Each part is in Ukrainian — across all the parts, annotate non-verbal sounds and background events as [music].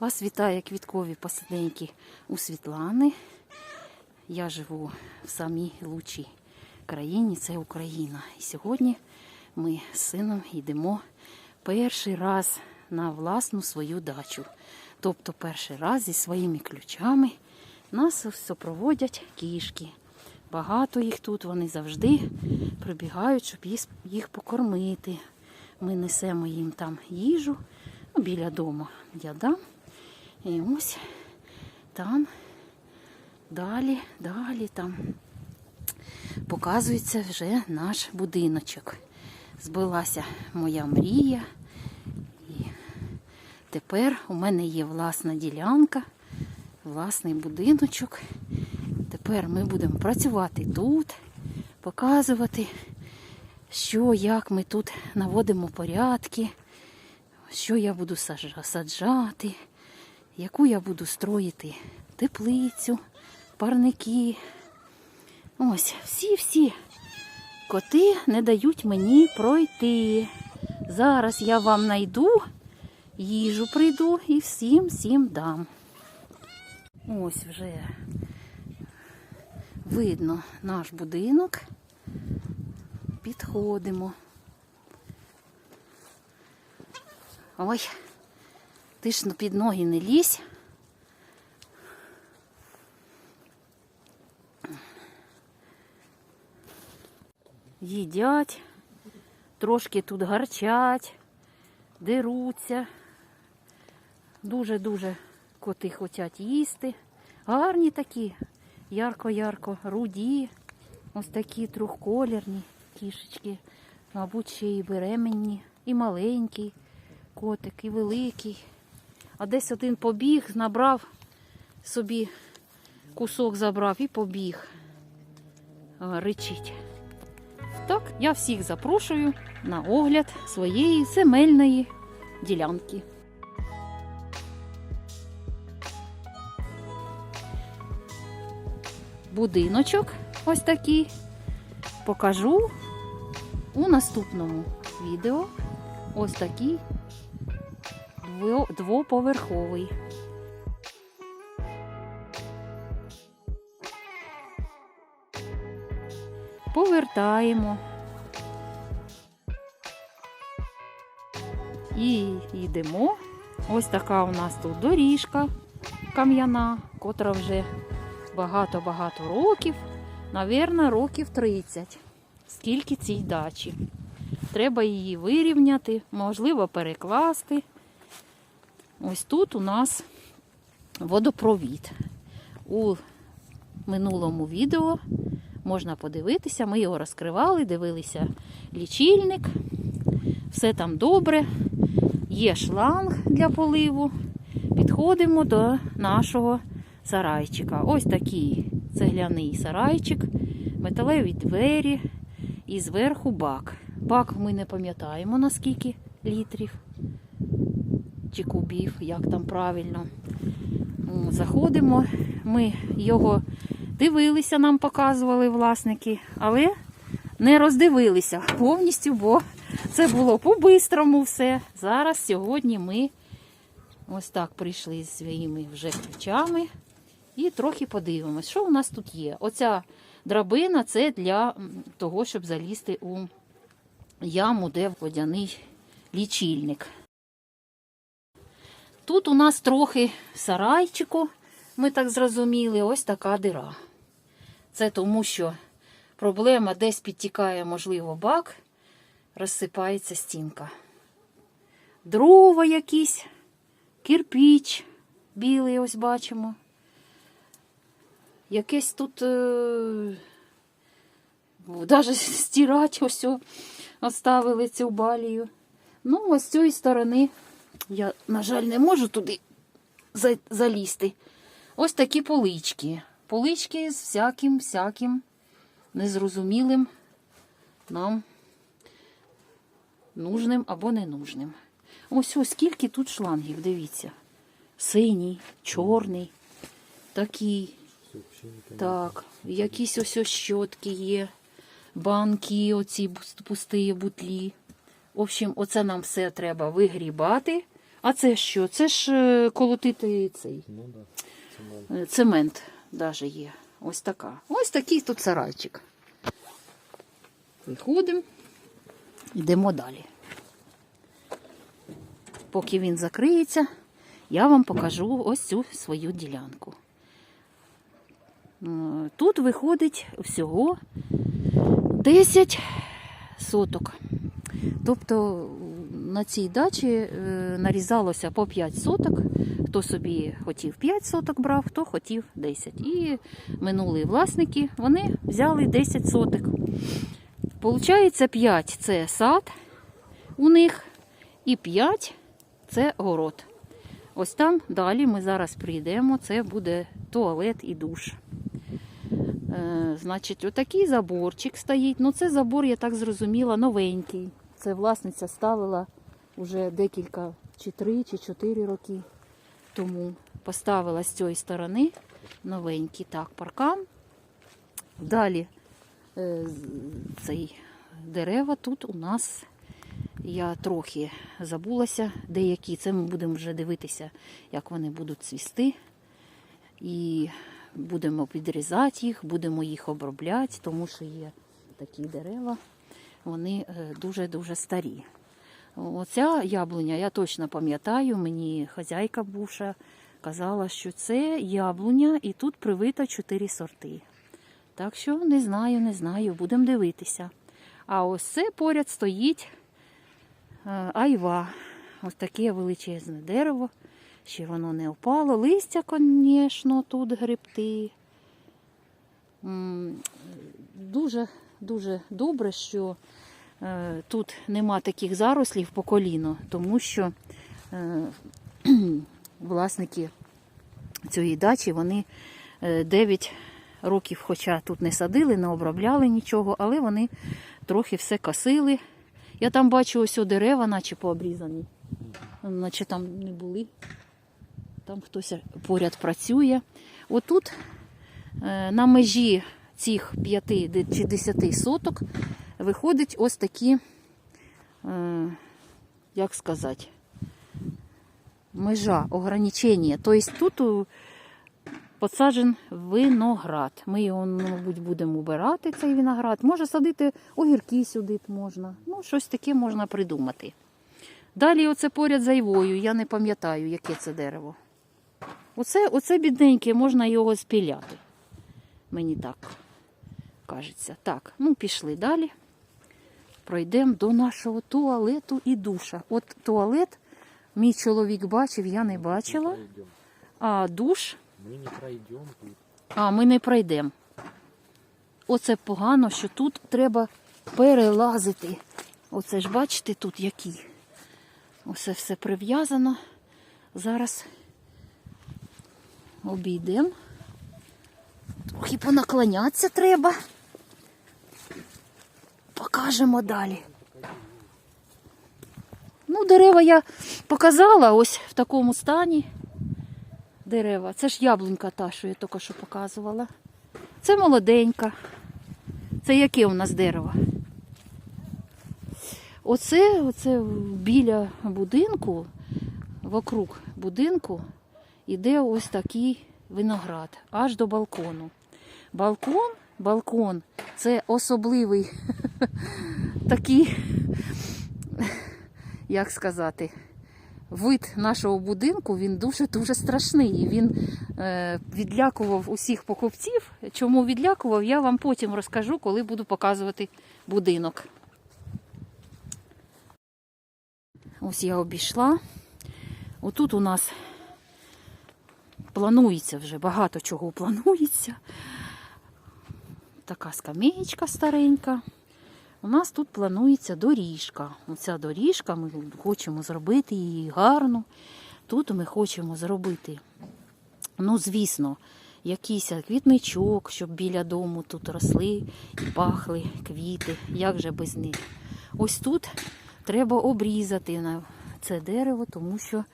Вас вітає квіткові посиденьки у Світлани. Я живу в самій лучшій країні, це Україна. І сьогодні ми з сином йдемо перший раз на власну свою дачу. Тобто перший раз зі своїми ключами нас супроводять кішки. Багато їх тут, вони завжди прибігають, щоб їх покормити. Ми несемо їм там їжу ну, біля дому. Я дам. І ось там далі, далі там показується вже наш будиночок. Збилася моя мрія. І тепер у мене є власна ділянка, власний будиночок. Тепер ми будемо працювати тут, показувати, що, як ми тут наводимо порядки, що я буду саджати, яку я буду строїти теплицю, парники. Ось, всі-всі коти не дають мені пройти. Зараз я вам найду, їжу прийду і всім всім дам. Ось вже видно наш будинок. Підходимо. Ой, ти ж під ноги не лізь. Їдять, трошки тут гарчать, деруться. Дуже-дуже коти хочуть їсти. Гарні такі, ярко-ярко, руді. Ось такі трьохколірні кішечки. Мабуть, ще і беременні, і маленький котик, і великий. А десь один побіг, набрав собі кусок забрав і побіг. А, Ричить. Так, я всіх запрошую на огляд своєї земельної ділянки. Будиночок ось такий покажу у наступному відео. Ось такий двоповерховий. Повертаємо. І йдемо. Ось така у нас тут доріжка кам'яна, котра вже багато-багато років. Навірно, років 30. Скільки цій дачі. Треба її вирівняти, можливо, перекласти. Ось тут у нас водопровід. У минулому відео можна подивитися, ми його розкривали, дивилися лічильник. Все там добре. Є шланг для поливу. Підходимо до нашого сарайчика. Ось такий цегляний сарайчик, металеві двері і зверху бак. Бак ми не пам'ятаємо наскільки літрів чи кубів, як там правильно. Заходимо, ми його дивилися, нам показували власники, але не роздивилися повністю, бо це було по-бистрому все. Зараз сьогодні ми ось так прийшли зі своїми вже ключами і трохи подивимось, що у нас тут є. Оця драбина це для того, щоб залізти у яму, де водяний лічильник. Тут у нас трохи сарайчику, ми так зрозуміли, ось така дира. Це тому, що проблема десь підтікає, можливо, бак, розсипається стінка. Дрова якісь, кирпіч білий, ось бачимо. Якесь тут е... навіть стирати ось оставили цю балію. Ну, ось з цієї сторони я, на жаль, не можу туди залізти. Ось такі полички. Полички з всяким, всяким незрозумілим нам нужним або ненужним. Ось ось скільки тут шлангів, дивіться. Синій, чорний, такий. Так, якісь ось ось щотки є, банки, оці пусті бутлі. В общем, оце нам все треба вигрібати, А це що? Це ж е, колотити цей Ну да. Це нам. е, цемент даже є. Ось така. Ось такий тут сарайчик. Виходимо, йдемо далі. Поки він закриється, я вам покажу ось цю свою ділянку. Е, Тут виходить всього 10 соток. Тобто на цій дачі е, нарізалося по 5 соток. Хто собі хотів 5 соток брав, хто хотів 10. І минулі власники вони взяли 10 соток. Получається 5 це сад у них, і 5 це город. Ось там далі ми зараз прийдемо, це буде туалет і душ. Е, значить, отакий заборчик стоїть. Ну, це забор, я так зрозуміла, новенький. Це власниця ставила вже декілька, чи три, чи чотири роки тому. Поставила з цієї сторони новенький так, паркан. Далі е, цей дерева тут у нас. Я трохи забулася деякі. Це ми будемо вже дивитися, як вони будуть цвісти. І будемо підрізати їх, будемо їх обробляти, тому що є такі дерева, вони е, дуже-дуже старі. Оця яблуня, я точно пам'ятаю, мені хазяйка бувша казала, що це яблуня, і тут привито чотири сорти. Так що не знаю, не знаю, будемо дивитися. А ось це поряд стоїть е, айва. Ось таке величезне дерево. Ще воно не впало. Листя, звісно, тут грибти. Дуже, дуже добре, що тут нема таких зарослів по коліно, тому що е, [clears throat] власники цієї дачі вони е, 9 років, хоча тут не садили, не обробляли нічого, але вони трохи все косили. Я там бачу ось о дерева, наче пообрізані, наче там не були. Там хтось поряд працює. Отут е, на межі цих 5 чи 10 соток виходить ось такі, е, як сказати, межа, ограничення. Тобто тут посаджен виноград. Ми його, ну, мабуть, будемо убирати, цей виноград. Може садити огірки сюди можна. Ну, щось таке можна придумати. Далі оце поряд з айвою, я не пам'ятаю, яке це дерево. Оце, оце бідненьке, можна його спіляти. Мені так кажеться. Так, ну пішли далі. Пройдемо до нашого туалету і душа. От туалет мій чоловік бачив, я не бачила. А душ, Мы не пройдем тут. а ми не пройдемо. Оце погано, що тут треба перелазити. Оце ж бачите, тут які. Оце все прив'язано. Зараз обійдемо. Трохи понаклонятися треба. Покажемо далі. Ну, дерева я показала ось в такому стані. Дерева. Це ж яблунька та, що я тільки що показувала. Це молоденька. Це яке у нас дерево? Оце, оце біля будинку, вокруг будинку, іде ось такий виноград, аж до балкону. Балкон, балкон це особливий такий, як сказати, вид нашого будинку він дуже-дуже страшний. І Він е, відлякував усіх покупців. Чому відлякував, я вам потім розкажу, коли буду показувати будинок. Ось я обійшла. Отут у нас планується вже, багато чого планується. Така скамеєчка старенька. У нас тут планується доріжка. Оця доріжка, ми хочемо зробити її гарну. Тут ми хочемо зробити, ну, звісно, якийсь квітничок, щоб біля дому тут росли і пахли квіти. Як же без них? Ось тут треба обрізати на це дерево, тому що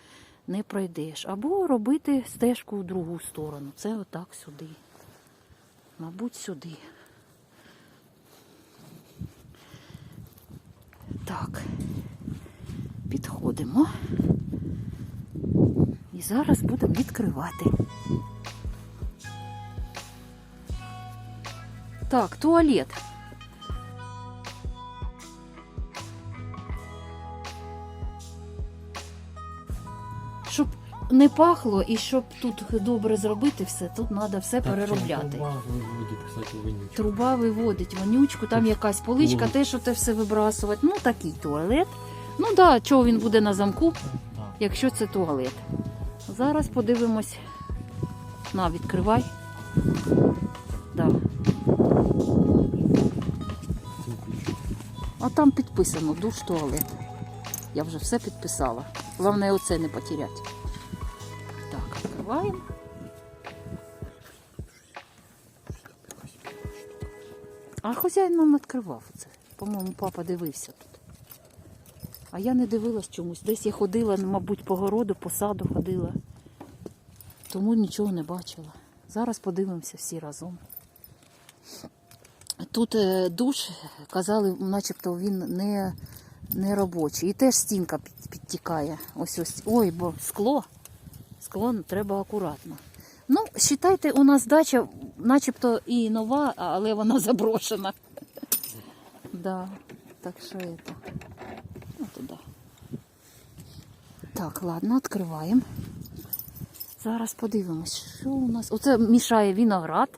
не пройдеш. Або робити стежку в другу сторону. Це отак сюди. Мабуть, сюди. Так, підходимо. І зараз будемо відкривати. Так, туалет. Не пахло і щоб тут добре зробити все, тут треба все переробляти. Труба виводить, кстати, вонючку. Труба виводить вонючку, там якась поличка, Ой. теж те все вибрасувати. Ну, такий туалет. Ну так, да, чого він буде на замку, якщо це туалет. Зараз подивимось. На, відкривай. Да. А там підписано душ туалет. Я вже все підписала. Головне оце не потеряти. Так. А хазяїн нам відкривав це. По-моєму, папа дивився тут. А я не дивилась чомусь. Десь я ходила, мабуть, по городу, по саду ходила. Тому нічого не бачила. Зараз подивимося всі разом. Тут е, душ, казали, начебто він не, не робочий. І теж стінка підтікає. Ось ось. Ой, бо скло. Скло треба акуратно. Ну, вважайте, у нас дача начебто і нова, але вона [laughs] заброшена. Да, так що это. Ну, туди. Так, ладно, відкриваємо. Зараз подивимось, що у нас. Оце мішає виноград.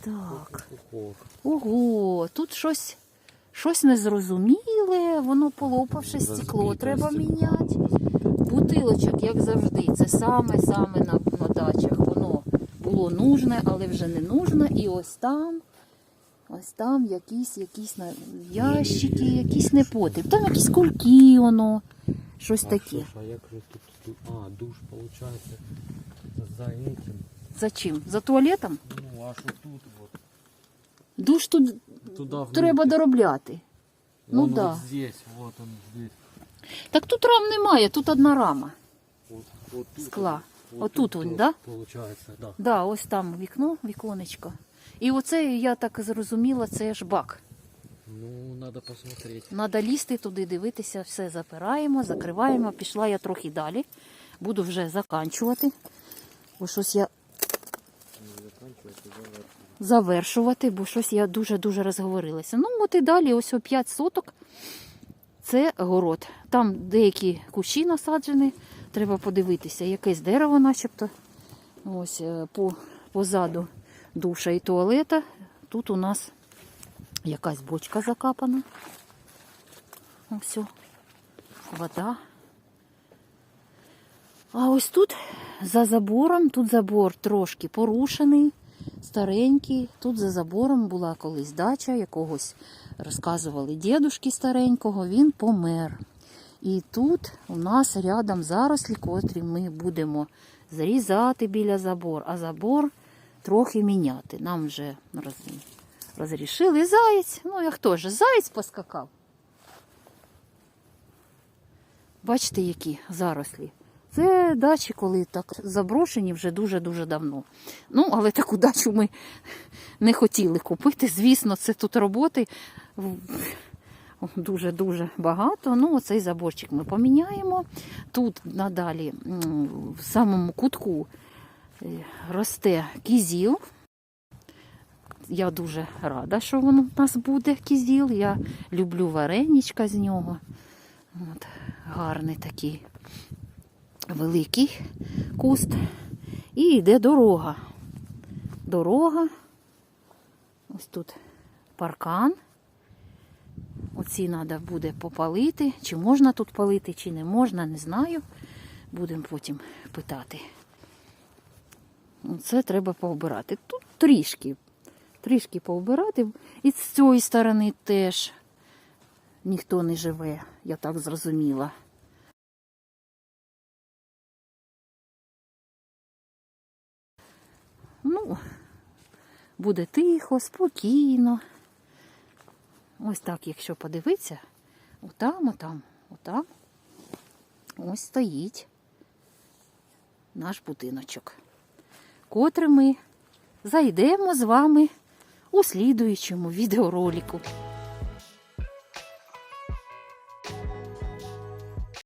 Так. Ого. Тут щось, щось незрозуміле, воно полопавши стекло, треба міняти. Бутилочок, як завжди, це саме-саме на, на дачах. Воно було нужне, але вже не нужне. І ось там, ось там якісь, якісь ящики, якісь непотріб. Там якісь кульки, воно, щось А таке. що ж, А як же тут? А, душ, получается, за этим. За чим? За туалетом? Ну, аж вот тут вот. Душ тут Туда треба доробляти. ну Вон да. Вот здесь, вот он здесь. Так тут рам немає, тут одна рама. Вот, вот тут. Скла. Вот Отут тут він, да? Получается, да. Да, ось там вікно, віконечко. І оце, я так зрозуміла, це ж бак. Ну, надо посмотреть. Надо лізти туди, дивитися, все запираємо, закриваємо. Пішла я трохи далі. Буду вже заканчувати. Бо щось я завершувати, бо щось я дуже-дуже розговорилася. Ну, от і далі, ось о 5 соток. Це город. Там деякі кущі насаджені. Треба подивитися, якесь дерево, начебто. Ось е, по, позаду душа і туалета. Тут у нас якась бочка закапана. Ось вода. А ось тут за забором, тут забор трошки порушений, старенький. Тут за забором була колись дача якогось, розказували дідушки старенького, він помер. І тут у нас рядом зарослі, котрі ми будемо зрізати біля забор, а забор трохи міняти. Нам вже розрішили заєць. Ну, як хто ж, заєць поскакав. Бачите, які зарослі. Це дачі, коли так заброшені вже дуже-дуже давно. Ну, але таку дачу ми не хотіли купити. Звісно, це тут роботи дуже-дуже багато. Ну, оцей заборчик ми поміняємо. Тут надалі в самому кутку е, росте кізіл. Я дуже рада, що воно в нас буде кізіл. Я люблю вареничка з нього. От, гарний такий великий куст. І йде дорога. Дорога. Ось тут паркан. Оці треба буде попалити. Чи можна тут палити, чи не можна, не знаю. Будемо потім питати. Це треба пообирати. Тут трішки, трішки пообирати. І з цієї сторони теж ніхто не живе, я так зрозуміла. Ну, буде тихо, спокійно. Ось так, якщо подивитися, отам, отам, отам. Ось стоїть наш будиночок, котрий ми зайдемо з вами у слідуючому відеоролику.